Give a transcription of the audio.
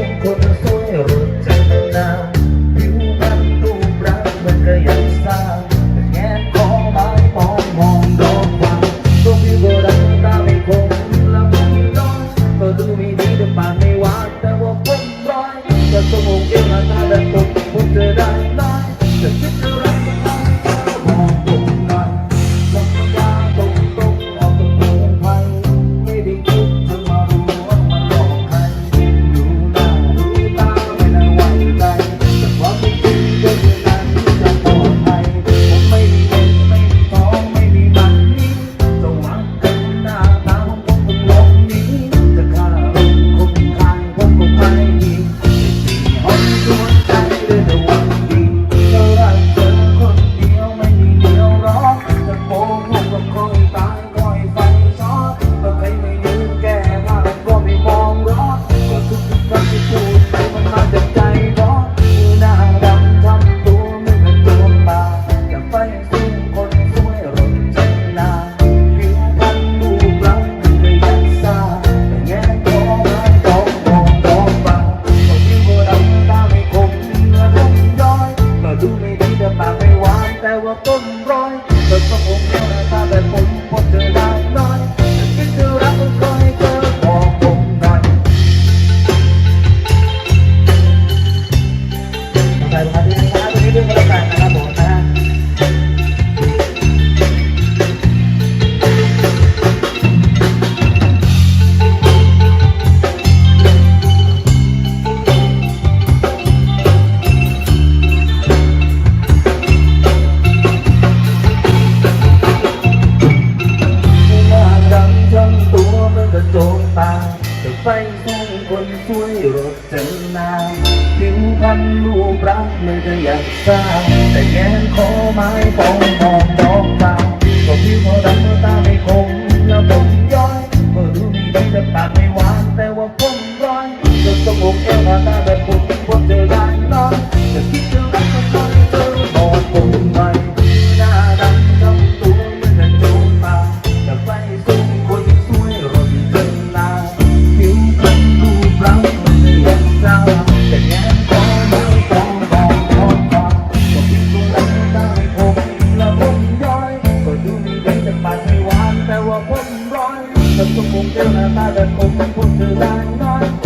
Oh, oh, oh. จะปากไม่หวานแต่ว่าต้นร้อยเธอก็คงเก้วหน้าตาแบบผมพบเธอดาวน้อยฉันคิดเธอรักก็ให้เธอบอกผมหน่อยใส่ผ้าที่ คนสวยรถจนนางผิวพันลูปรักเลยจะอยากสร้างแต่แงนขอไม้ปองมองดอกตาก็ผิวดำตาไม่คงแล้วผมย้อยเมื่อรู้มีดีแต่ปากไม่หวานแต่ว่าคนร้อยจนต้องอกเอวหาตา But the book down and I don't go to put.